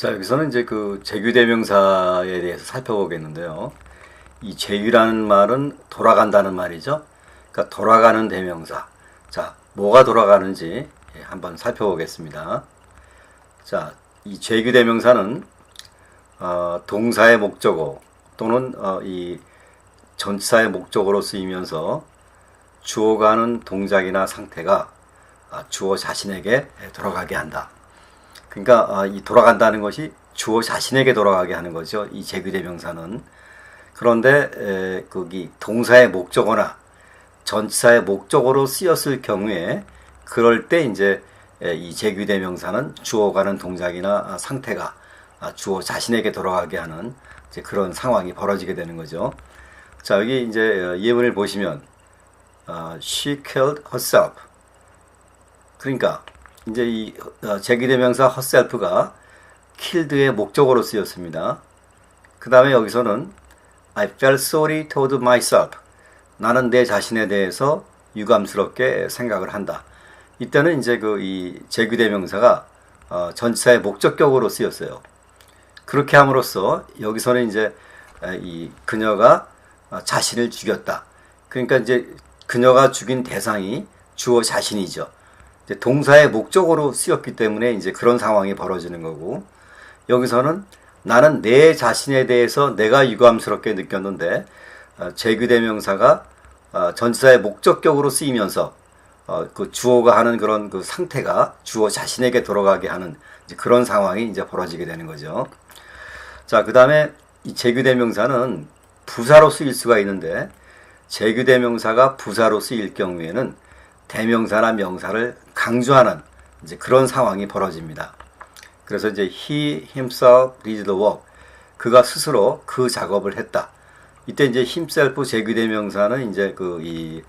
자, 여기서는 이제 그 재규 대명사에 대해서 살펴보겠는데요. 이 재규라는 말은 돌아간다는 말이죠. 그러니까 돌아가는 대명사. 자, 뭐가 돌아가는지 예, 한번 살펴보겠습니다. 자, 이 재규 대명사는 어, 동사의 목적어 또는 어, 이 전치사의 목적어로 쓰이면서 주어가는 동작이나 상태가 아, 주어 자신에게 돌아가게 한다. 그러니까 아, 이 돌아간다는 것이 주어 자신에게 돌아가게 하는 거죠. 이 재규대 명사는. 그런데 에, 거기 동사의 목적어나 전치사의 목적어로 쓰였을 경우에 그럴 때 이제 에, 이 재규대 명사는 주어가는 동작이나 아, 상태가 아, 주어 자신에게 돌아가게 하는 그런 상황이 벌어지게 되는 거죠. 자 여기 이제 어, 예문을 보시면 어, she killed herself. 그러니까 이제 이 어, 제기대명사 herself가 killed의 목적어로 쓰였습니다. 그 다음에 여기서는 I felt sorry toward myself. 나는 내 자신에 대해서 유감스럽게 생각을 한다. 이때는 이제 그 이 제규대명사가 어, 전치사의 목적격으로 쓰였어요. 그렇게 함으로써 여기서는 이제 이 그녀가 어, 자신을 죽였다. 그러니까 이제 그녀가 죽인 대상이 주어 자신이죠. 동사의 목적으로 쓰였기 때문에 이제 그런 상황이 벌어지는 거고 여기서는 나는 내 자신에 대해서 내가 유감스럽게 느꼈는데 어, 재규대명사가 어, 전치사의 목적격으로 쓰이면서 어, 그 주어가 하는 그런 그 상태가 주어 자신에게 돌아가게 하는 그런 상황이 이제 벌어지게 되는 거죠. 자, 그 다음에 이 재규대명사는 부사로 쓰일 수가 있는데 재규대명사가 부사로 쓰일 경우에는 대명사나 명사를 강조하는 이제 그런 상황이 벌어집니다. 그래서 이제 he himself did the work. 그가 스스로 그 작업을 했다. 이때 이제 himself 재규대명사는 이제 그 이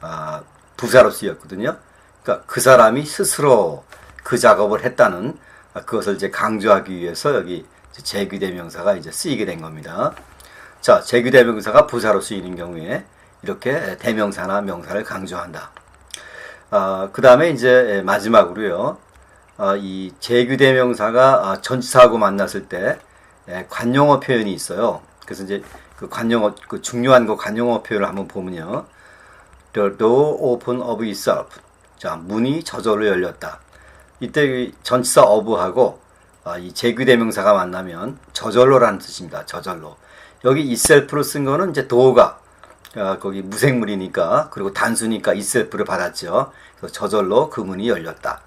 아, 부사로 쓰였거든요. 그러니까 그 사람이 스스로 그 작업을 했다는 그것을 이제 강조하기 위해서 여기 재규대명사가 이제 쓰이게 된 겁니다. 자, 재규대명사가 부사로 쓰이는 경우에 이렇게 대명사나 명사를 강조한다. 아, 그 다음에 이제 마지막으로요. 아, 이 재규대명사가 아, 전치사하고 만났을 때 예, 관용어 표현이 있어요. 그래서 이제 그 관용어, 그 중요한 그 관용어 표현을 한번 보면요. The door open of itself. 자, 문이 저절로 열렸다. 이때 전치사 of하고 아, 이 재규대명사가 만나면 저절로라는 뜻입니다. 저절로. 여기 itself로 쓴 거는 이제 도가 어, 거기 무생물이니까 그리고 단수니까 이셀프를 받았죠. 그래서 저절로 그 문이 열렸다.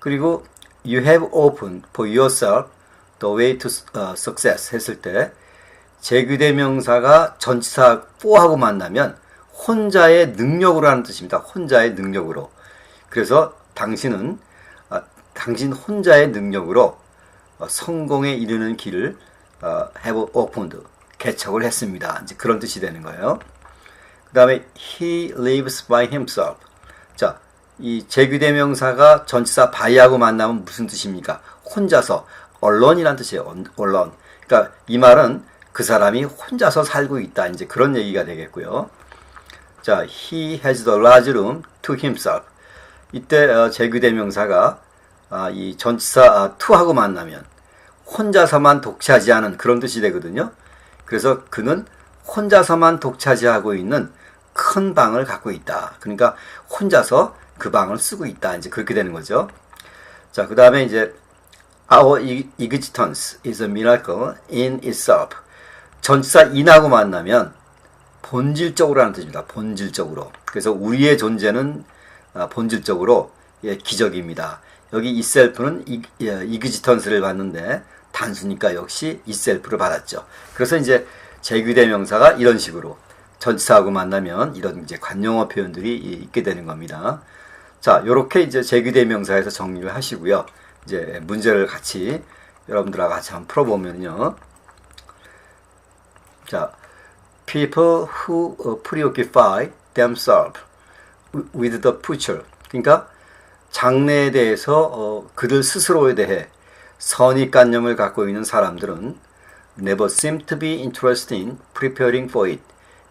그리고 you have opened for yourself the way to uh, success 했을 때 재규대명사가 전치사 for하고 만나면 혼자의 능력으로 하는 뜻입니다. 혼자의 능력으로. 그래서 당신은 아, 당신 혼자의 능력으로 어, 성공에 이르는 길을 어, have opened 개척을 했습니다. 이제 그런 뜻이 되는 거예요. 그 다음에 he lives by himself. 자, 이 재규대명사가 전치사 by하고 만나면 무슨 뜻입니까? 혼자서 언론이란 뜻이에요. 언론. 그러니까 이 말은 그 사람이 혼자서 살고 있다. 이제 그런 얘기가 되겠고요. 자, he has the large room to himself. 이때 어, 재규대명사가 아, 이 전치사 아, to하고 만나면 혼자서만 독차지하는 그런 뜻이 되거든요. 그래서 그는 혼자서만 독차지하고 있는 큰 방을 갖고 있다. 그러니까 혼자서 그 방을 쓰고 있다. 이제 그렇게 되는 거죠. 자, 그 다음에 이제 Our existence is a miracle in itself. 전치사 in하고 만나면 본질적으로 하는 뜻입니다. 본질적으로. 그래서 우리의 존재는 아, 본질적으로 예, 기적입니다. 여기 itself는 existence를 받는데 단수니까 역시 itself를 받았죠. 그래서 이제 재규대명사가 이런 식으로 전치사하고 만나면 이런 이제 관용어 표현들이 있게 되는 겁니다. 자, 요렇게 이제 재규대명사에서 정리를 하시고요. 이제 문제를 같이 여러분들하고 같이 한번 풀어보면요. 자, people who preoccupy themselves with the future. 그러니까 장래에 대해서 어, 그들 스스로에 대해 선입관념을 갖고 있는 사람들은 never seem to be interested in preparing for it.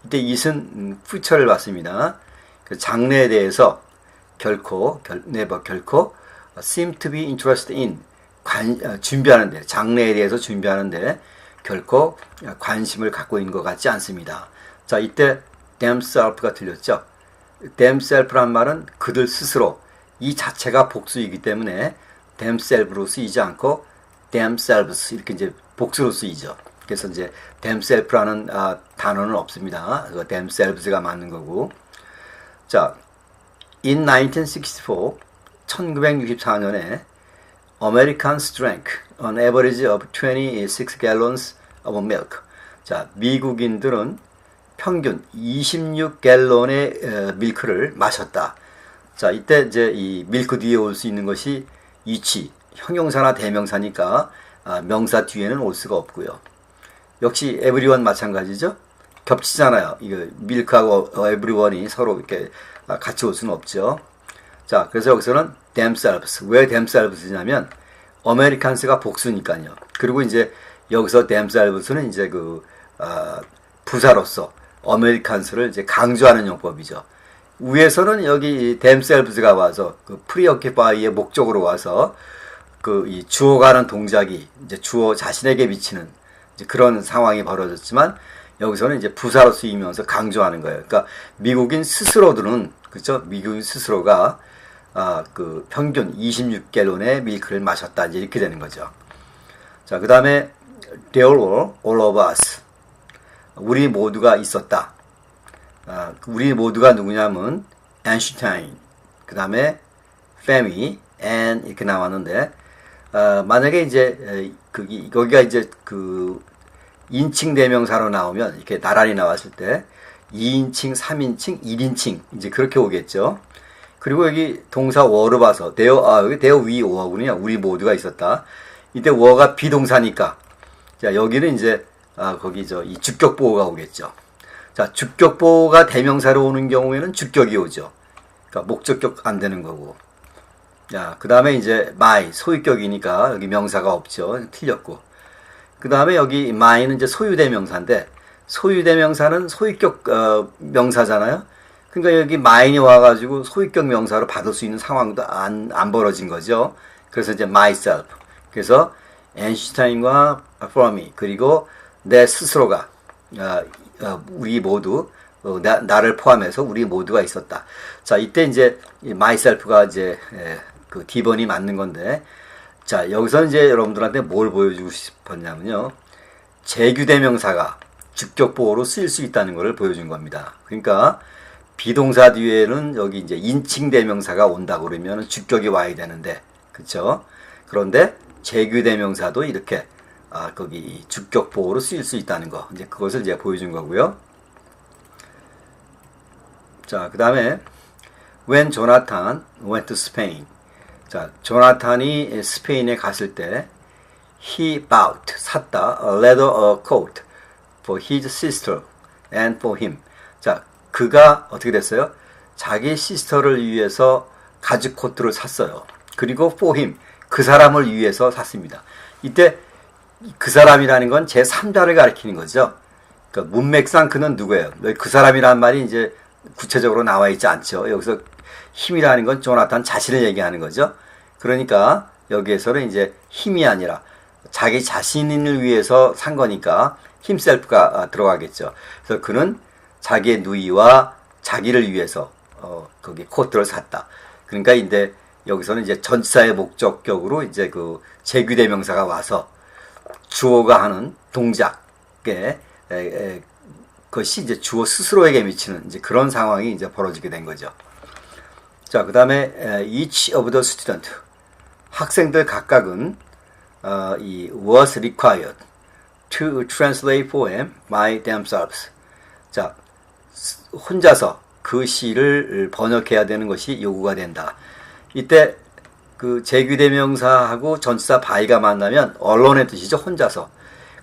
이때 이은 future를 봤습니다. 그 장래에 대해서 결코 결, never 결코 seem to be interested in 관, 어, 준비하는데 장래에 대해서 준비하는데 결코 관심을 갖고 있는 것 같지 않습니다. 자 이때 themself가 들렸죠. themself란 말은 그들 스스로 이 자체가 복수이기 때문에 themself로 쓰이지 않고 themselves 이렇게 이제 복수로 쓰이죠. 그래서 이제 themself라는 아, 단어는 없습니다. 그 themselves가 맞는 거고. 자, in 1964, 1964년에 Americans drank an average of 26 gallons of milk. 자, 미국인들은 평균 26갤론의 밀크를 마셨다. 자, 이때 이제 이 밀크 뒤에 올 수 있는 것이 이치, 형용사나 대명사니까 아, 명사 뒤에는 올 수가 없고요. 역시 에브리원 마찬가지죠. 겹치잖아요. 이거 밀크하고 에브리원이 서로 이렇게 아, 같이 올 수는 없죠. 자, 그래서 여기서는 themselves. 왜 themselves냐면 아메리칸스가 복수니까요. 그리고 이제 여기서 themselves는 이제 그 아, 부사로서 아메리칸스를 이제 강조하는 용법이죠. 위에서는 여기 themselves가 와서 그 preoccupy의 목적으로 와서 그 이 주어가 하는 동작이 이제 주어 자신에게 미치는 이제 그런 상황이 벌어졌지만 여기서는 이제 부사로 쓰이면서 강조하는 거예요. 그러니까 미국인 스스로들은 그렇죠? 미국인 스스로가 아, 그 평균 26갤론의 밀크를 마셨다 이제 이렇게 되는 거죠. 자, 그다음에 there were all of us. 우리 모두가 있었다. 아, 우리 모두가 누구냐면 Einstein, 그 다음에 Fermi, and 이렇게 나왔는데 어, 만약에 이제 그 거기가 이제 그 인칭 대명사로 나오면 이렇게 나란히 나왔을 때 2인칭, 3인칭, 1인칭 이제 그렇게 오겠죠. 그리고 여기 동사 워를 봐서 대어 아 여기 대어 위 오어군요. 우리 모두가 있었다. 이때 워가 비동사니까 자 여기는 이제 아 거기 저 이 주격 보호가 오겠죠. 자 주격 보호가 대명사로 오는 경우에는 주격이 오죠. 그러니까 목적격 안 되는 거고. 자, 그 다음에 이제 my 소유격이니까 여기 명사가 없죠. 틀렸고. 그 다음에 여기 my는 이제 소유대명사인데 소유대명사는 소유격 어, 명사잖아요. 그러니까 여기 my이 와가지고 소유격 명사로 받을 수 있는 상황도 안, 안 벌어진 거죠. 그래서 이제 myself. 그래서 엔슈타인과 프로미 그리고 내 스스로가 어, 어, 우리 모두 어, 나, 나를 포함해서 우리 모두가 있었다. 자 이때 이제 myself가 이제 에, 그 D번이 맞는 건데. 자 여기서 이제 여러분들한테 뭘 보여주고 싶었냐면요. 재규대명사가 주격보호로 쓰일 수 있다는 것을 보여준 겁니다. 그러니까 비동사 뒤에는 여기 이제 인칭대명사가 온다고 그러면 주격이 와야 되는데. 그쵸? 그런데 재규대명사도 이렇게 아 거기 주격보호로 쓰일 수 있다는 거. 이제 그것을 이제 보여준 거고요. 자 그 다음에 when Jonathan went to Spain 자, 조나탄이 스페인에 갔을 때 he bought 샀다 a leather a coat for his sister and for him. 자, 그가 어떻게 됐어요? 자기 시스터를 위해서 가죽 코트를 샀어요. 그리고 for him 그 사람을 위해서 샀습니다. 이때 그 사람이라는 건 제 3자를 가리키는 거죠. 그러니까 문맥상 그는 누구예요? 그 사람이란 말이 이제 구체적으로 나와 있지 않죠. 여기서 힘이라는 건 조나탄 자신을 얘기하는 거죠. 그러니까 여기에서는 이제 힘이 아니라 자기 자신을 위해서 산 거니까 힘셀프가 들어가겠죠. 그래서 그는 자기의 누이와 자기를 위해서 어, 거기 코트를 샀다. 그러니까 이제 여기서는 이제 전사의 목적격으로 이제 그 재규대명사가 와서 주어가 하는 동작에 에, 에, 그것이 이제 주어 스스로에게 미치는 이제 그런 상황이 이제 벌어지게 된 거죠. 자, 그 다음에 each of the student 학생들 각각은 어, 이 was required to translate poem by themselves. 자, 혼자서 그 시를 번역해야 되는 것이 요구가 된다. 이때 그 재규대명사하고 전치사 바이가 만나면 언론의 뜻이죠. 혼자서.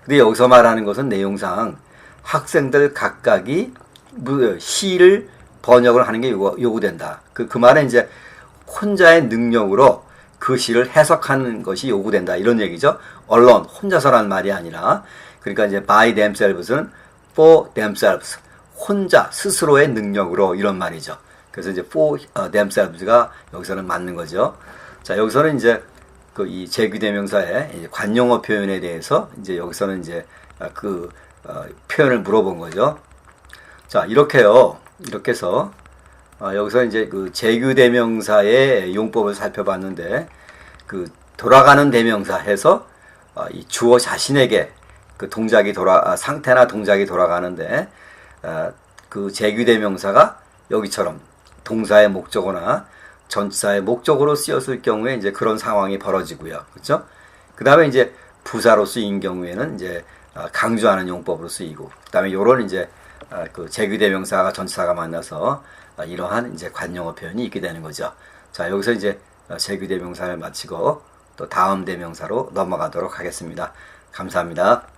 근데 여기서 말하는 것은 내용상 학생들 각각이 시를 번역을 하는 게 요구, 요구 된다. 그, 그 말은 이제 혼자의 능력으로 그 시를 해석하는 것이 요구된다. 이런 얘기죠. 언론, 혼자서라는 말이 아니라. 그러니까 이제 by themselves는 for themselves. 혼자, 스스로의 능력으로 이런 말이죠. 그래서 이제 for themselves가 여기서는 맞는 거죠. 자, 여기서는 이제 그 이 제규대명사의 이제 관용어 표현에 대해서 이제 여기서는 이제 아, 그 어, 표현을 물어본 거죠. 자 이렇게요. 이렇게 해서 아, 여기서 이제 그 제규대명사의 용법을 살펴봤는데 그 돌아가는 대명사 해서 아, 이 주어 자신에게 그 동작이 돌아 아, 상태나 동작이 돌아가는데 아, 그 제규대명사가 여기처럼 동사의 목적어나 전치사의 목적으로 쓰였을 경우에 이제 그런 상황이 벌어지고요. 그렇죠? 그다음에 이제 부사로 쓰인 경우에는 이제 아, 강조하는 용법으로 쓰이고 그다음에 요런 이제 아, 그 제규대명사가 전치사가 만나서 아, 이러한 이제 관용어 표현이 있게 되는 거죠. 자, 여기서 이제 어, 제규대명사를 마치고 또 다음 대명사로 넘어가도록 하겠습니다. 감사합니다.